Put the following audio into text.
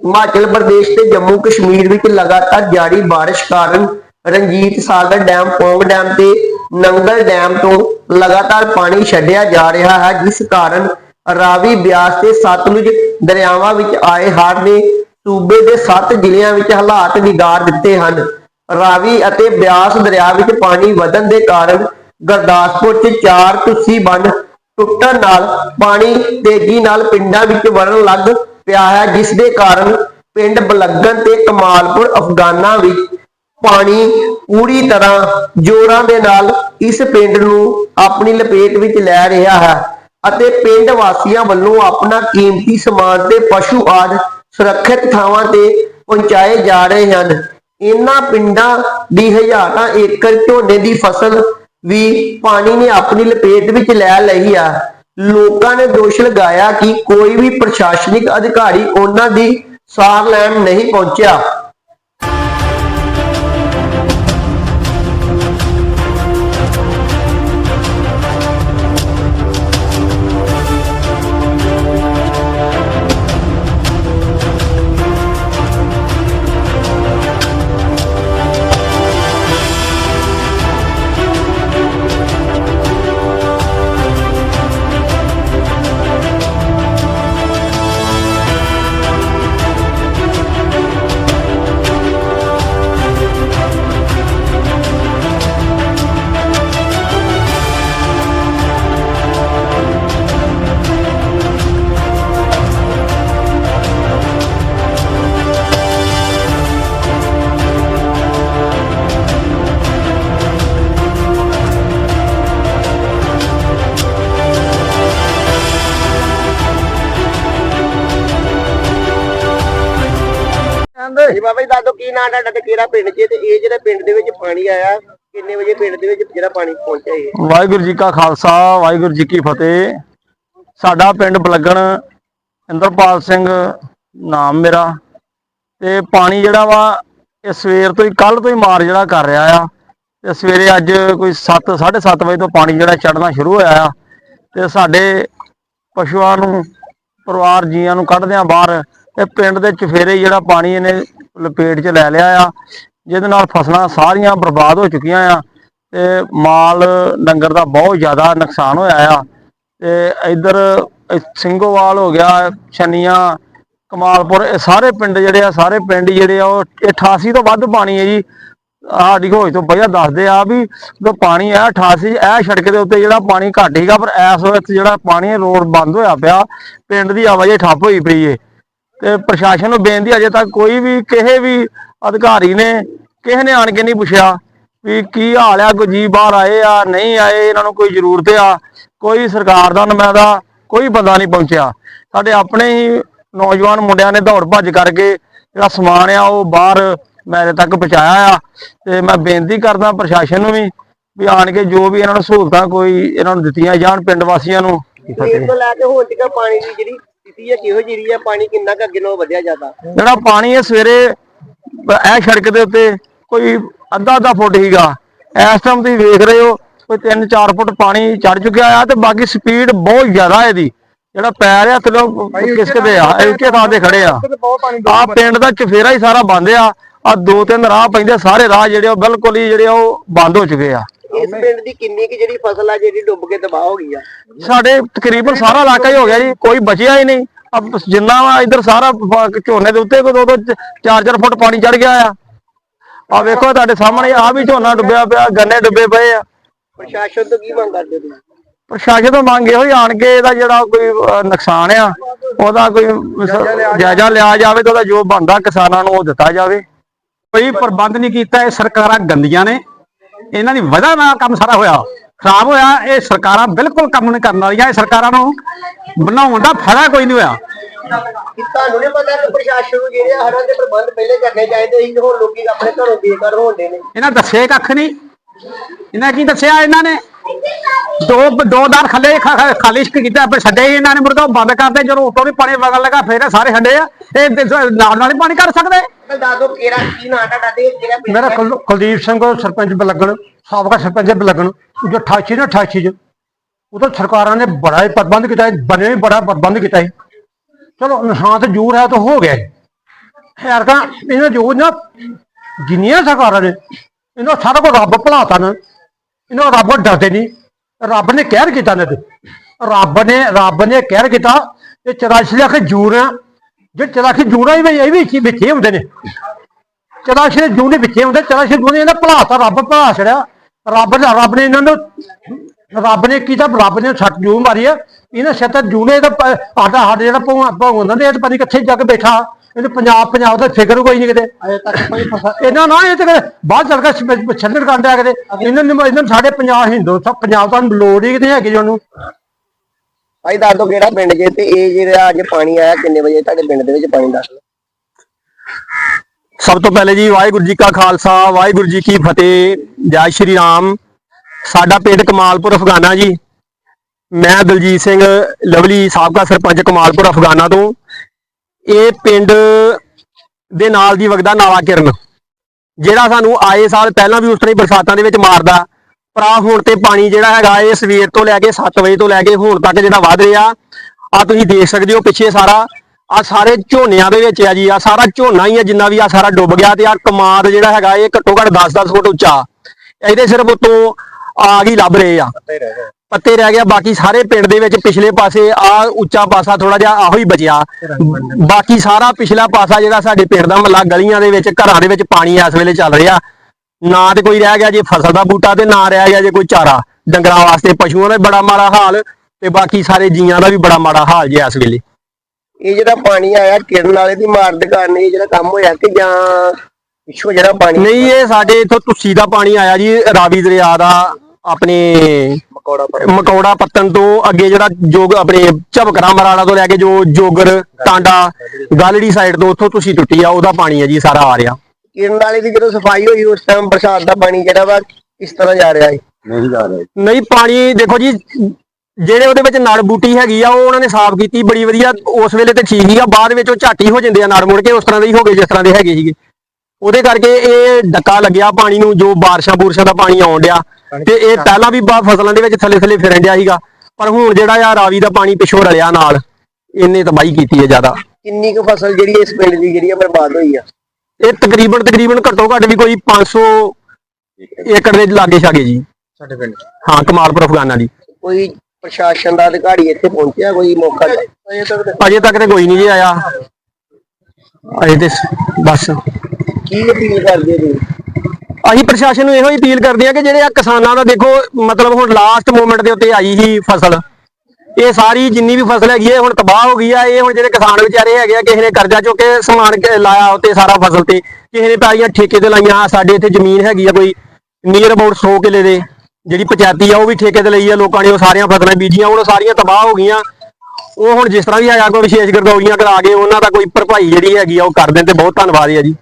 ਹਿਮਾਚਲ ਪ੍ਰਦੇਸ਼ ਤੇ ਜੰਮੂ ਕਸ਼ਮੀਰ ਵਿੱਚ ਲਗਾਤਾਰ ਜਾਰੀ ਬਾਰਿਸ਼ ਕਾਰਨ ਰਣਜੀਤ ਸਾਗਰ ਡੈਮ, ਪੌਂਗ ਡੈਮ ਤੇ ਨੰਗਲ ਡੈਮ ਤੋਂ ਲਗਾਤਾਰ ਪਾਣੀ ਛੱਡਿਆ ਜਾ ਰਿਹਾ ਹੈ, ਜਿਸ ਕਾਰਨ ਰਾਵੀ ਬਿਆਸ ਤੇ ਸਤਲੁਜ ਦਰਿਆਵਾਂ ਵਿੱਚ ਆਏ ਹੜ੍ਹ ਨੇ ਸੂਬੇ ਦੇ 7 ਜ਼ਿਲ੍ਹਿਆਂ ਵਿੱਚ ਹਾਲਾਤ ਵਿਗਾੜ ਦਿੱਤੇ ਹਨ। ਰਾਵੀ ਅਤੇ ਬਿਆਸ ਦਰਿਆ ਵਿੱਚ ਪਾਣੀ ਵਧਣ ਦੇ ਕਾਰਨ ਗੁਰਦਾਸਪੁਰ 'ਚ ਚਾਰ ਤੁਸੀਂ ਬੰਨ ਟੁੱਟਣ ਨਾਲ ਪਾਣੀ ਤੇਜ਼ੀ ਨਾਲ ਪਿੰਡਾਂ ਵਿੱਚ ਵੜਨ ਲੱਗ ਪਿਆ ਹੈ ਜਿਸ ਦੇ ਕਾਰਨ ਪਿੰਡ ਬਲੱਗਣ ਤੇ ਕਮਾਲਪੁਰ, ਅਫਗਾਨਾ ਵਿੱਚ ਪਾਣੀ ਪੂਰੀ ਤਰ੍ਹਾਂ ਜੋਰਾਂ ਦੇ ਨਾਲ ਇਸ ਪਿੰਡ ਨੂੰ ਆਪਣੀ ਲਪੇਟ ਵਿੱਚ ਲੈ ਰਿਹਾ ਹੈ ਅਤੇ ਪਿੰਡ ਵਾਸੀਆਂ ਵੱਲੋਂ ਆਪਣਾ ਕੀਮਤੀ ਸਮਾਨ ਤੇ ਪਸ਼ੂ ਆਦਿ ਸੁਰੱਖਿਅਤ ਥਾਵਾਂ ਤੇ ਪਹੁੰਚਾਏ ਜਾ ਰਹੇ ਹਨ। ਇਨ੍ਹਾਂ ਪਿੰਡਾਂ ਦੀ ਹਜ਼ਾਰਾਂ ਏਕੜ ਝੋਨੇ ਦੀ ਫਸਲ ਵੀ ਪਾਣੀ ਨੇ ਆਪਣੀ ਲਪੇਟ ਵਿੱਚ ਲੈ ਲਈ ਆ ਲੋਕਾਂ ਨੇ ਦੋਸ਼ ਲਗਾਇਆ ਕਿ ਕੋਈ ਵੀ ਪ੍ਰਸ਼ਾਸਨਿਕ ਅਧਿਕਾਰੀ ਉਹਨਾਂ ਦੀ ਸਾਰ ਲੈਣ ਨਹੀਂ ਪਹੁੰਚਿਆ। ਜੀ ਬਾਬਾ ਜੀ ਦੱਸੋ ਕੀ ਨਾਂ ਤੁਹਾਡਾ ਤੇ ਕਿਹੜਾ ਪਿੰਡ 'ਚ ਤੇ ਇਹ ਜਿਹੜਾ ਪਿੰਡ ਦੇ ਵਿੱਚ ਪਾਣੀ ਆਇਆ, ਕਿੰਨੇ ਵਜੇ ਪਿੰਡ ਦੇ ਵਿੱਚ ਜਿਹੜਾ ਪਾਣੀ ਪਹੁੰਚਿਆ ਇਹ ਵਾਹਿਗੁਰੂ ਜੀ ਕਾ ਖਾਲਸਾ, ਵਾਹਿਗੁਰੂ ਜੀ ਕੀ ਫਤਿਹ। ਸਾਡਾ ਪਿੰਡ ਬਲੱਗਣ ਇੰਦਰਪਾਲ ਸਿੰਘ ਨਾਮ ਮੇਰਾ। ਤੇ ਪਾਣੀ ਜਿਹੜਾ ਵਾ, ਇਹ ਸਵੇਰ ਤੋਂ ਹੀ ਕੱਲ ਤੋਂ ਹੀ ਮਾਰ ਜਿਹੜਾ ਕਰ ਰਿਹਾ ਆ। ਤੇ ਸਵੇਰੇ ਅੱਜ ਕੋਈ 7 7:30 ਵਜੇ ਤੋਂ ਪਾਣੀ ਜਿਹੜਾ ਚੜਨਾ ਸ਼ੁਰੂ ਹੋਇਆ ਆ। ਤੇ ਸਾਡੇ ਪਸ਼ੂਆਂ ਨੂੰ, ਪਰਿਵਾਰ ਜੀਆਂ ਨੂੰ ਕੱਢਦਿਆਂ ਬਾਹਰ ਇਹ ਪਿੰਡ ਦੇ ਚਫੇਰੇ ਜਿਹੜਾ ਪਾਣੀ ਇਹਨੇ ਲਪੇਟ 'ਚ ਲੈ ਲਿਆ ਆ, ਜਿਹਦੇ ਨਾਲ ਫਸਲਾਂ ਸਾਰੀਆਂ ਬਰਬਾਦ ਹੋ ਚੁੱਕੀਆਂ ਆ ਤੇ ਮਾਲ, ਡੰਗਰ ਦਾ ਬਹੁਤ ਜ਼ਿਆਦਾ ਨੁਕਸਾਨ ਹੋਇਆ ਆ। ਤੇ ਇਧਰ ਸਿੰਘੋਵਾਲ ਹੋ ਗਿਆ, ਛੰਨੀਆਂ, ਕਮਾਲਪੁਰ, ਇਹ ਸਾਰੇ ਪਿੰਡ ਜਿਹੜੇ ਆ, ਸਾਰੇ ਪਿੰਡ ਜਿਹੜੇ ਆ, ਉਹ ਇਹ 88 ਤੋਂ ਵੱਧ ਪਾਣੀ ਹੈ ਜੀ। ਸਾਡੀ ਹੋਜ ਤੋਂ ਪਹਿਲਾਂ ਦੱਸਦੇ ਆ ਵੀ ਜੋ ਪਾਣੀ ਆ 88 ਇਹ ਸੜਕ ਦੇ ਉੱਤੇ ਜਿਹੜਾ ਪਾਣੀ ਘੱਟ ਹੀਗਾ ਪਰ ਇਸ ਵਕਤ ਜਿਹੜਾ ਪਾਣੀ ਰੋਡ ਬੰਦ ਹੋਇਆ ਪਿਆ। ਪਿੰਡ ਦੀ ਆਵਾਜਾਈ ਠੱਪ ਹੋਈ ਪਈ ਏ। ਤੇ ਪ੍ਰਸ਼ਾਸਨ ਨੂੰ ਬੇਨਤੀ ਅਜੇ ਤੱਕ ਕੋਈ ਵੀ ਕਿਸੇ ਵੀ ਅਧਿਕਾਰੀ ਨੇ ਕਿਸੇ ਨੇ ਆਣ ਕੇ ਨਹੀਂ ਪੁੱਛਿਆ ਵੀ ਕੀ ਹਾਲ ਆ, ਕੋਈ ਜੀ ਬਾਹਰ ਆਏ ਆ, ਨਹੀਂ ਆਏ, ਇਹਨਾਂ ਨੂੰ ਕੋਈ ਜ਼ਰੂਰਤ ਆ, ਕੋਈ ਸਰਕਾਰ ਦਾ ਨੁਮਾਇੰਦਾ ਕੋਈ ਬੰਦਾ ਨਹੀਂ ਪਹੁੰਚਿਆ। ਸਾਡੇ ਆਪਣੇ ਹੀ ਨੌਜਵਾਨ ਮੁੰਡਿਆਂ ਨੇ ਦੌੜ ਭੱਜ ਕਰਕੇ ਜਿਹੜਾ ਸਮਾਨ ਆ, ਉਹ ਬਾਹਰ ਮੇਰੇ ਤੱਕ ਪਹੁੰਚਾਇਆ ਆ। ਤੇ ਮੈਂ ਬੇਨਤੀ ਕਰਦਾ ਪ੍ਰਸ਼ਾਸਨ ਨੂੰ ਵੀ ਵੀ ਆਣ ਕੇ ਜੋ ਵੀ ਇਹਨਾਂ ਨੂੰ ਸਹੂਲਤਾਂ ਕੋਈ ਇਹਨਾਂ ਨੂੰ ਦਿੱਤੀਆਂ ਜਾਣ ਪਿੰਡ ਵਾਸੀਆਂ ਨੂੰ। ਤੋਂ ਲੈ ਕੇ ਹੋਰ ਤੱਕ ਪਾਣੀ ਦੀ ਜਿਹੜੀ ਸਥਿਤੀ ਹੈ ਕਿਹੋ ਜਿਹੀ ਹੈ ਪਾਣੀ ਕਿੰਨਾ ਕੁ ਅੱਗੇ ਨਾਲੋਂ ਵਧਿਆ ਜਾਂਦਾ ਜਿਹੜਾ ਪਾਣੀ ਹੈ ਸਵੇਰੇ ਇਹ ਸੜਕ ਦੇ ਉੱਤੇ ਕੋਈ ਅੱਧਾ ਅੱਧਾ ਫੁੱਟ ਹੀਗਾ ਇਸ ਟਾਈਮ ਤੁਸੀਂ ਵੇਖ ਰਹੇ ਹੋ ਕੋਈ 3-4 ਫੁੱਟ ਪਾਣੀ ਚੜ ਚੁੱਕਿਆ ਆ ਤੇ ਬਾਕੀ ਸਪੀਡ ਬਹੁਤ ਜ਼ਿਆਦਾ ਇਹਦੀ। ਜਿਹੜਾ ਪੈ ਰਿਹਾ ਥੱਲੋਂ ਕਿਸਕਦੇ ਆ ਇੱਕੇ ਥਾਂ ਤੇ ਖੜੇ ਆ। ਆ ਪਿੰਡ ਦਾ ਚਫੇਰਾ ਹੀ ਸਾਰਾ ਬੰਦ ਆ ਆ ਦੋ ਤਿੰਨ ਰਾਹ ਪੈਂਦੇ ਸਾਰੇ ਰਾਹ ਜਿਹੜੇ ਆ ਉਹ ਬਿਲਕੁਲ ਹੀ ਜਿਹੜੇ ਆ ਉਹ ਬੰਦ ਹੋ ਚੁੱਕੇ ਆ। ਇਸ ਪਿੰਡ ਦੀ ਕਿੰਨੀ ਕੁ ਜਿਹੜੀ ਫਸਲ ਆ ਜਿਹੜੀ ਡੁੱਬ ਕੇ ਤਬਾਹ ਹੋ ਗਈ ਆ? ਸਾਡੇ ਤਕਰੀਬਨ ਸਾਰਾ ਇਲਾਕਾ ਹੀ ਹੋ ਗਿਆ ਜੀ ਕੋਈ ਬਚਿਆ ਹੀ ਨਹੀਂ। ਅਬ ਜਿੰਨਾ ਵਾ ਇਧਰ ਸਾਰਾ ਝੋਨੇ ਦੇ ਉੱਤੇ ਕੋਈ ਦੋ ਦੋ 4-4 ਫੁੱਟ ਪਾਣੀ ਚੜ ਗਿਆ ਆ। ਆ ਵੇਖੋ ਤੁਹਾਡੇ ਸਾਹਮਣੇ ਆ ਵੀ ਝੋਨਾ ਡੁੱਬਿਆ ਪਿਆ ਗੰਨੇ ਡੁੱਬੇ ਪਏ ਆ। ਪ੍ਰਸ਼ਾਸਨ ਤੋਂ ਕੀ ਮੰਗ ਕਰਦੇ ਤੁਸੀਂ? ਪ੍ਰਸ਼ਾਸਨ ਤੋਂ ਮੰਗ ਇਹੋ ਹੀ ਆਣ ਕੇ ਇਹਦਾ ਜਿਹੜਾ ਕੋਈ ਨੁਕਸਾਨ ਆ ਉਹਦਾ ਕੋਈ ਜਾਇਜ਼ਾ ਲਿਆ ਜਾਵੇ ਤੇ ਉਹਦਾ ਜੋ ਬਣਦਾ ਕਿਸਾਨਾਂ ਨੂੰ ਉਹ ਦਿੱਤਾ ਜਾਵੇ। ਕੋਈ ਪ੍ਰਬੰਧ ਨਹੀਂ ਕੀਤਾ ਇਹ ਸਰਕਾਰਾਂ ਗੰਦੀਆਂ ਨੇ। ਇਹਨਾਂ ਦੀ ਵਜ੍ਹਾ ਨਾਲ ਕੰਮ ਸਾਰਾ ਹੋਇਆ। ਖਰਾਬ ਹੋਇਆ ਇਹ ਸਰਕਾਰਾਂ ਬਿਲਕੁਲ ਕੰਮ ਨਹੀਂ ਕਰਨ ਵਾਲੀਆਂ ਇਹ ਸਰਕਾਰਾਂ ਨੂੰ ਬਣਾਉਣ ਦਾ ਫਾਇਦਾ ਕੋਈ ਨਹੀਂ ਹੋਇਆ। ਕਿ ਤੁਹਾਨੂੰ ਨਹੀਂ ਪਤਾ ਕਿ ਪ੍ਰਸ਼ਾਸਨ ਨੂੰ ਜਿਹੜੇ ਆ ਹੜ੍ਹਾਂ ਦੇ ਪ੍ਰਬੰਧ ਪਹਿਲੇ ਕਰਨੇ ਚਾਹੀਦੇ ਸੀ ਤੇ ਹੁਣ ਲੋਕੀ ਆਪਣੇ ਘਰੋਂ ਬੇਘਰ ਹੋਣਦੇ ਨੇ। ਇਹਨਾਂ ਦੱਸੇ ਕੱਖ ਨਹੀਂ। ਇਹਨਾਂ ਕੀ ਦੱਸਿਆ ਇਹਨਾਂ ਨੇ? ਦੋ ਦੋ ਦਾਰ ਖੱਲੇ ਖਾਲੀ ਕੀਤਾ ਪਰ ਛੱਡੇ ਹੀ ਇਹਨਾਂ ਨੇ ਮੁਰਗਾ ਬੰਦ ਕਰਦੇ ਜਦੋਂ ਉੱਤੋਂ ਵੀ ਪਾਣੀ ਵਗਣ ਲੱਗਾ ਫੇਰ ਸਾਰੇ ਛੱਡੇ ਆ। ਇਹ ਤੇ ਨਾਲ ਨਾਲ ਹੀ ਪਾਣੀ ਕਰ ਸਕਦੇ? ਮੈਂ ਦੱਸ ਦੋ ਕਿਹੜਾ ਕੀ ਨਾਂ ਤੁਹਾਡਾ ਤੇ ਜਿਹੜਾ ਪਿੰਡ ਮੇਰਾ? ਕੁਲ- ਕੁਲਦੀਪ ਸਿੰਘ ਸਰਪੰਚ ਬਲਗਣ ਸਾਬਕਾ ਸਰਪੰਚ ਬਲਗਣ ਜੋ 88 ਨੇ 88 ਚ। ਉਦੋਂ ਸਰਕਾਰਾਂ ਨੇ ਬੜਾ ਹੀ ਪ੍ਰਬੰਧ ਕੀਤਾ ਹੈ, ਬਣੇ ਵੀ ਬੜਾ ਪ੍ਰਬੰਧ ਕੀਤਾ ਚਲੋ ਇਨਸਾਨ ਤੇ ਜੂਰ ਹੈ ਤਾਂ ਹੋ ਗਿਆ ਹੈ। ਹੈਰਕਾਂ ਇਹਨਾਂ ਜੋ ਨਾ ਜਿੰਨੀਆਂ ਸਰਕਾਰਾਂ ਨੇ ਇਹਨਾਂ ਸਾਰਾ ਕੁਝ ਰੱਬ ਭਲਾਤਾ ਨਾ। ਇਹਨਾਂ ਰੱਬ ਡਰਦੇ ਨਹੀਂ। ਰੱਬ ਨੇ ਕਹਿਰ ਕੀਤਾ ਨੇ ਤੇ। ਰੱਬ ਨੇ ਰੱਬ ਨੇ ਕਹਿਰ ਕੀਤਾ ਇਹ 84 ਲੱਖ ਜੂਨ ਆ ਜੇ 84 ਜੂਨਾਂ ਹੀ ਇਹ ਵੀ ਵਿੱਚ- ਹੁੰਦੇ ਨੇ। 84 ਜੂਨ ਦੇ ਵਿੱਚ ਹੁੰਦੇ 84 ਜੂਨ ਇਹਨਾਂ ਭਲਾਤਾ ਰੱਬ ਭਲਾ ਛੜਿਆ ਰੱਬ ਦਾ ਰੱਬ ਨੇ ਇਹਨਾਂ ਨੂੰ, ਰੱਬ ਨੇ ਕੀਤਾ, ਰੱਬ ਨੇ ਸੱਟ ਜੂਨ ਮਾਰੀ ਆ। ਇਹਨਾਂ ਸੱਤ ਜੂਨੇ ਦਾ ਪ- ਸਾਡਾ ਜਿਹੜਾ ਭਗਵਾਨ ਦੇ ਇਹ ਤਾਂ ਪਤਾ ਕਿੱਥੇ ਜਾ ਕੇ ਬੈਠਾ। ਇਹਨੂੰ ਪੰਜਾਬ ਪੰਜਾਬ ਦਾ ਫਿਕਰ ਕੋਈ ਨਹੀਂ ਕਿਤੇ। ਅਜੇ ਤੱਕ ਕੋਈ ਫਸਲ ਇਹਨਾਂ ਨਾ ਇਹ ਤੇ ਬਾਹਰ ਚੱਲ ਕੇ ਛੱਡਣ ਕਾਂਡਿਆ ਕਿਤੇ। ਇਹਨਾਂ ਨੂੰ ਇਹਨਾਂ ਸਾਡੇ ਪੰਜਾਬ ਹਿੰਦੂ ਸਭ ਪੰਜਾਬ ਤਾਂ ਲੋੜ ਹੀ ਕਿਤੇ ਹੈਗੀ ਉਹਨੂੰ। ਭਾਈ ਦੱਸ ਦਿਓ ਕਿਹੜਾ ਪਿੰਡ ਜੇ ਤੇ ਇਹ ਜਿਹੜਾ ਅੱਜ ਪਾਣੀ ਆਇਆ ਕਿੰਨੇ ਵਜੇ ਤੁਹਾਡੇ ਪਿੰਡ ਦੇ ਵਿੱਚ ਪਾਣੀ ਦੱਸ ਦਿਓ ਸਭ ਤੋਂ ਪਹਿਲੇ ਜੀ ਵਾਹਿਗੁਰੂ ਜੀ ਕਾ ਖਾਲਸਾ ਵਾਹਿਗੁਰੂ ਜੀ ਕੀ ਫਤਿਹ ਜੈ ਸ਼੍ਰੀ ਰਾਮ। ਸਾਡਾ ਪਿੰਡ ਕਮਾਲਪੁਰ ਅਫਗਾਨਾ ਜੀ। ਮੈਂ ਦਲਜੀਤ ਸਿੰਘ ਲਵਲੀ ਸਾਬਕਾ ਸਰਪੰਚ ਕਮਾਲਪੁਰ ਅਫਗਾਨਾ ਤੋਂ। ਇਹ ਪਿੰਡ ਦੇ ਨਾਲ ਦੀ ਵਗਦਾ ਨਾਲਾ ਕਿਰਨ, ਜਿਹੜਾ ਸਾਨੂੰ ਆਏ ਸਾਲ ਪਹਿਲਾਂ ਵੀ ਉਸ ਤਰ੍ਹਾਂ ਹੀ ਬਰਸਾਤਾਂ ਦੇ ਵਿੱਚ ਮਾਰਦਾ ਪਰ ਹੁਣ ਤੇ ਪਾਣੀ ਜਿਹੜਾ ਹੈਗਾ ਇਹ ਸਵੇਰ ਤੋਂ ਲੈ ਕੇ 7 ਵਜੇ ਤੋਂ ਲੈ ਕੇ ਹੁਣ ਤੱਕ ਜਿਹੜਾ ਵੱਧ ਰਿਹਾ। ਆ ਤੁਸੀਂ ਦੇਖ ਸਕਦੇ ਹੋ ਪਿੱਛੇ ਸਾਰਾ ਆ ਸਾਰੇ ਝੋਨਿਆਂ ਦੇ ਵਿੱਚ ਆ ਜੀ ਆ ਸਾਰਾ ਝੋਨਾ ਹੀ ਆ ਜਿੰਨਾ ਵੀ ਆ ਸਾਰਾ ਡੁੱਬ ਗਿਆ ਤੇ ਆ ਕਮਾਦ ਜਿਹੜਾ ਹੈਗਾ ਇਹ ਘੱਟੋ ਘੱਟ 10-10 ਫੁੱਟ ਉੱਚਾ। ਇਹਦੇ ਸਿਰਫ ਉਤੋਂ ਆ ਗਈ ਲੱਭ ਰਹੇ ਆ। ਪੱਤੇ ਰਹਿ ਗਿਆ ਬਾਕੀ ਸਾਰੇ ਪਿੰਡ ਦੇ ਵਿੱਚ ਪਿਛਲੇ ਪਾਸੇ ਆ ਉੱਚਾ ਪਾਸਾ ਥੋੜਾ ਜਿਹਾ ਆਹੋ ਹੀ ਬਚਿਆ। ਬਾਕੀ ਸਾਰਾ ਪਿਛਲਾ ਪਾਸਾ ਜਿਹੜਾ ਸਾਡੇ ਪਿੰਡ ਦਾ ਮੱਲਾ ਗਲੀਆਂ ਦੇ ਵਿੱਚ ਘਰਾਂ ਦੇ ਵਿੱਚ ਪਾਣੀ ਇਸ ਵੇਲੇ ਚੱਲ ਰਿਹਾ। ਨਾ ਤੇ ਕੋਈ ਰਹਿ ਗਿਆ ਜੇ ਫਸਲ ਦਾ ਬੂਟਾ ਤੇ ਨਾ ਰਹਿ ਗਿਆ ਜੇ ਕੋਈ ਚਾਰਾ। ਡੰਗਰਾਂ ਵਾਸਤੇ ਪਸ਼ੂਆਂ ਦਾ ਬੜਾ ਮਾੜਾ ਹਾਲ ਤੇ ਬਾਕੀ ਸਾਰੇ ਜੀਆਂ ਦਾ ਵੀ ਬੜਾ ਮਾੜਾ ਹਾਲ ਜੇ ਇਸ ਵੇਲੇ। ਇਹ ਜਿਹੜਾ ਪਾਣੀ ਆਇਆ ਕਿਰਨ ਵਾਲੇ ਦੀ ਮਾਰ ਦੇ ਕਾਰਨ ਇਹ ਜਿਹੜਾ ਕੰਮ ਹੋਇਆ ਕਿ ਜਾਂ ਪਿੱਛੋਂ ਜਿਹੜਾ ਪਾਣੀ ਨਹੀਂ ਇਹ ਸਾਡੇ ਇਥੋਂ ਤੁਸੀ ਦਾ ਪਾਣੀ ਆਇਆ ਜੀ ਰਾਵੀ ਦਰਿਆ ਦਾ ਆਪਣੇ ਮਕੌੜਾ ਪੱਤਨ ਤੋਂ। ਅੱਗੇ ਜਿਹੜਾ ਜੋਗ ਆਪਣੇ ਝਬਕਰਾ ਮਰਾੜਾ ਤੋਂ ਲੈ ਕੇ ਜੋ ਜੋਗਰ ਟਾਂਡਾ ਗਾਲੜੀ ਸਾਈਡ ਤੋਂ ਉੱਥੋਂ ਤੁਸੀਂ ਟੁੱਟੀ ਆ ਉਹਦਾ ਪਾਣੀ ਹੈ ਜੀ ਸਾਰਾ ਆ ਰਿਹਾ। ਕਿਰਨ ਵਾਲੇ ਦੀ ਜਦੋਂ ਸਫ਼ਾਈ ਹੋਈ ਉਸ ਟਾਈਮ ਬਰਸਾਤ ਦਾ ਪਾਣੀ ਜਿਹੜਾ ਵਾ? ਕਿਸ ਤਰ੍ਹਾਂ ਜਾ ਰਿਹਾ ਹੈ ਨਹੀਂ ਪਾਣੀ ਦੇਖੋ ਜੀ ਜਿਹੜੇ ਉਹਦੇ ਵਿੱਚ ਨੜ ਬੂਟੀ ਹੈਗੀ ਆ ਉਹ ਉਹਨਾਂ ਨੇ ਸਾਫ਼ ਕੀਤੀ ਬੜੀ ਵਧੀਆ ਉਸ ਵੇਲੇ ਤੇ ਠੀਕ ਹੀ ਆ ਬਾਅਦ ਵਿੱਚ ਉਹ ਝਾਟੀ ਹੋ ਜਾਂਦੇ ਆ ਨੜ ਮੁੜ ਕੇ ਉਸ ਤਰ੍ਹਾਂ ਦੇ ਹੀ ਹੋ ਗਏ ਜਿਸ ਤਰ੍ਹਾਂ ਦੇ ਹੈਗੇ ਸੀਗੇ। ਉਹਦੇ ਕਰਕੇ ਇਹ ਡੱਕਾ ਲੱਗਿਆ ਪਾਣੀ ਨੂੰ ਜੋ ਬਾਰਿਸ਼ਾਂ ਬੂਰਸ਼ਾਂ ਦਾ ਪਾਣੀ ਆਉਣ ਡਿਆ। ਤੇ ਇਹ ਪਹਿਲਾਂ ਵੀ ਬਾ ਫਸਲਾਂ ਦੇ ਵਿੱਚ ਥੱਲੇ ਥੱਲੇ ਫਿਰਨ ਡਿਆ ਸੀਗਾ। ਪਰ ਹੁਣ ਜਿਹੜਾ ਆ ਰਾਵੀ ਦਾ ਪਾਣੀ ਪਿੱਛੋਂ ਰਲਿਆ ਨਾਲ ਇਹਨੇ ਤਬਾਹੀ ਕੀਤੀ ਹੈ ਜ਼ਿਆਦਾ। ਕਿੰਨੀ ਕੁ ਫਸਲ ਜਿਹੜੀ ਇਸ ਪਿੰਡ ਦੀ ਜਿਹੜੀ ਆ ਬਰਬਾਦ ਹੋਈ ਆ? ਇਹ ਤਕਰੀਬਨ ਤਕਰੀਬਨ ਘੱਟੋ ਘੱਟ ਵੀ ਕੋਈ 500 ਏਕੜ ਦੇ ਲਾਗੇ ਛਾਗੇ ਜੀ। ਸਾਡੇ ਪਿੰਡ ਹਾਂ ਕਮਾਲਪੁਰ ਅਫਗਾਨਾ ਦੀ। ਕੋਈ ਪ੍ਰਸ਼ਾਸਨ ਦਾ ਅਧਿਕਾਰੀ ਇੱਥੇ ਪਹੁੰਚਿਆ ਕੋਈ ਮੌਕਾ ਅਜੇ ਤੱਕ ਤੇ ਕੋਈ ਨਹੀਂ ਜੀ ਆਇਆ। ਅਜੇ ਤੇ ਬਸ। ਕੀ ਅਪੀਲ ਕਰਦੇ ਜੀ ਅਸੀਂ ਪ੍ਰਸ਼ਾਸਨ ਨੂੰ ਇਹੋ ਹੀ ਅਪੀਲ ਕਰਦੇ ਆ ਕਿ ਜਿਹੜੇ ਆ ਕਿਸਾਨਾਂ ਦਾ ਦੇਖੋ, ਮਤਲਬ ਹੁਣ ਲਾਸਟ ਮੂਮੈਂਟ ਦੇ ਉੱਤੇ ਆਈ ਸੀ ਫਸਲ। ਇਹ ਸਾਰੀ ਜਿੰਨੀ ਵੀ ਫਸਲ ਹੈਗੀ ਹੈ ਹੁਣ ਤਬਾਹ ਹੋ ਗਈ ਆ। ਇਹ ਹੁਣ ਜਿਹੜੇ ਕਿਸਾਨ ਵਿਚਾਰੇ ਹੈਗੇ ਆ, ਕਿਸੇ ਨੇ ਕਰਜ਼ਾ ਚੁੱਕ ਕੇ ਸਮਾਨ ਲਾਇਆ ਉੱਤੇ ਸਾਰਾ ਫਸਲ ਤੇ। ਕਿਸੇ ਨੇ ਪੈਲੀਆਂ ਠੇਕੇ ਤੇ ਲਾਈਆਂ, ਸਾਡੇ ਇੱਥੇ ਜ਼ਮੀਨ ਹੈਗੀ ਆ ਕੋਈ ਨੀਅਰ ਅਬਾਊਟ 100 ਕਿੱਲੇ ਦੇ। ਜਿਹੜੀ ਪੰਚਾਇਤੀ ਆ, ਉਹ ਵੀ ਠੇਕੇ ਤੇ ਲਈ ਆ। ਲੋਕਾਂ ਨੇ ਉਹ ਸਾਰੀਆਂ ਫਸਲਾਂ ਬੀਜੀਆਂ, ਹੁਣ ਉਹ ਸਾਰੀਆਂ ਤਬਾਹ ਹੋ ਗਈਆਂ। ਉਹ ਹੁਣ ਜਿਸ ਤਰ੍ਹਾਂ ਵੀ ਹੈਗਾ ਕੋਈ ਵਿਸ਼ੇਸ਼ ਗਰਦੌਰੀਆਂ ਕਰਾ ਕੇ, ਉਹਨਾਂ ਦਾ ਕੋਈ ਭਰਪਾਈ ਜਿਹੜੀ ਹੈਗੀ ਆ, ਉਹ ਕਰ ਦੇਣ ਤੇ ਬਹੁਤ ਧੰਨਵਾਦ ਹੈ ਜੀ।